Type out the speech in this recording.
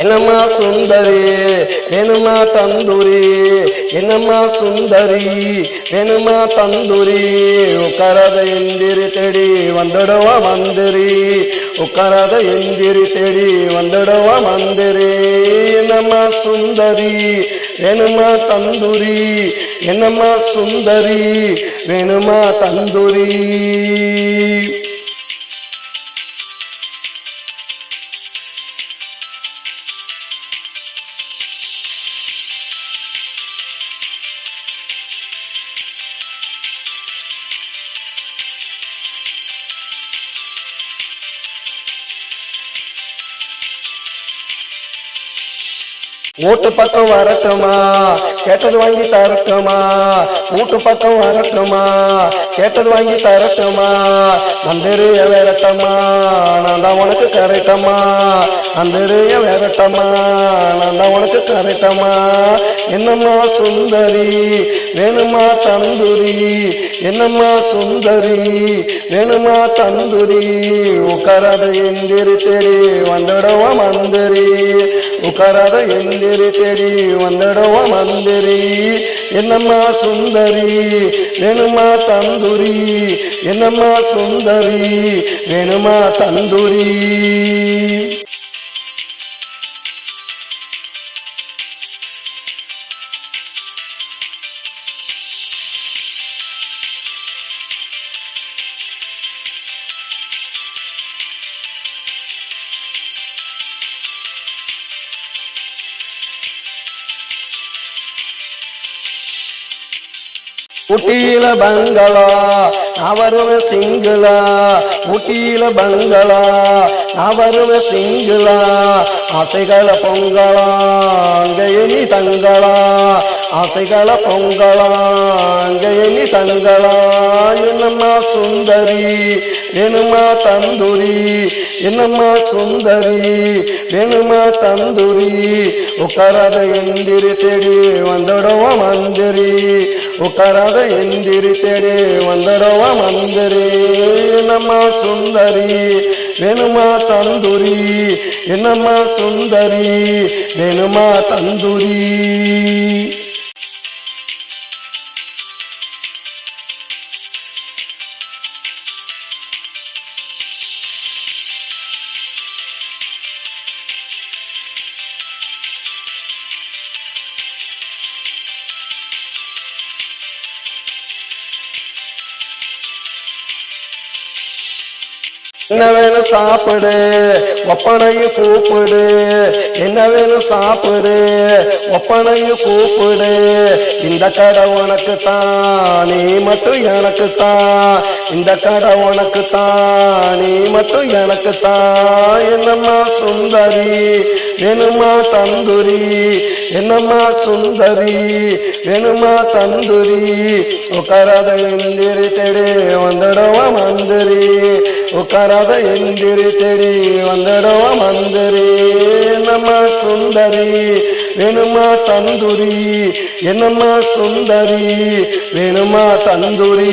என்னம்மா சுந்தரி வேணுமா தந்தூரி? என்னம்மா சுந்தரி வேணுமா தந்தூரி? உட்காராத எந்திரி தேடி வந்துடவா மந்திரி. உட்காராத எந்திரி தேடி வந்துடவா மந்திரி. என்னம்மா சுந்தரி வேணுமா தந்தூரி? என்னம்மா சுந்தரி வேணுமா தந்தூரி? ஓட்டு பக்கம் வரட்டுமா? கேட்டது வாங்கி தரட்டுமா? வீட்டு பக்கம் வரட்டுமா? கேட்டது வாங்கி தரட்டுமா? மந்திரிய வேறட்டம்மா நான் தான் உனக்கு கரெக்டம்மா மந்திரிய வேறட்டம்மா நான் தான் உனக்கு கரெக்டம்மா என்னம்மா சுந்தரி வேணுமா தந்தூரி? என்னம்மா சுந்தரி வேணுமா தந்தூரி? உட்காராத எந்திரி தெரி வந்துடவா மந்திரி. உட்காராத எந்திரி தேடி வந்துடுவா மந்திரி. என்னம்மா சுந்தரி வேணுமா தந்துரி? என்னம்மா சுந்தரி வேணுமா தந்துரி? ஊட்டியில பங்களா நான் வருவேன் சிங்களா ஊட்டியில பங்களா நான் வருவேன் சிங்களா ஆசைகளை பொங்கலா அங்கே நீ தங்களா ஆசைகளை பொங்கலா அங்கே நீ தங்களா என்னம்மா சுந்தரி வேணுமா தந்தூரி என்னம்மா சுந்தரி வேணுமா தந்தூரி உட்காராத எந்திரி தேடி வந்துடுவா மந்திரி. உட்காராத எந்திரி தேடி வந்துடுவா மந்திரி. என்னம்மா சுந்தரி வேணுமா தந்தூரி? என்னம்மா சுந்தரி வேணுமா என்ன வேணும் சாப்பிடு. ஒப்பனையும் கூப்பிடு. என்ன வேணும் சாப்பிடு. ஒப்பனையும் கூப்பிடு. இந்த கடை உனக்கு தான் நீ மட்டும் எனக்கு தான் இந்த கடை உனக்கு தான் நீ மட்டும் எனக்கு தான் என்னம்மா சுந்தரி வேணுமா தந்துரி. என்னம்மா சுந்தரி வேணுமா தந்துரி. உட்காராத எந்திரி தேடி வந்துடுவா மந்திரி. உட்காராத எந்திரி தேடி வந்துடுவா மந்திரி. என்னம்மா சுந்தரி வேணுமா தந்துரி? என்னம்மா சுந்தரி வேணுமா தந்துரி?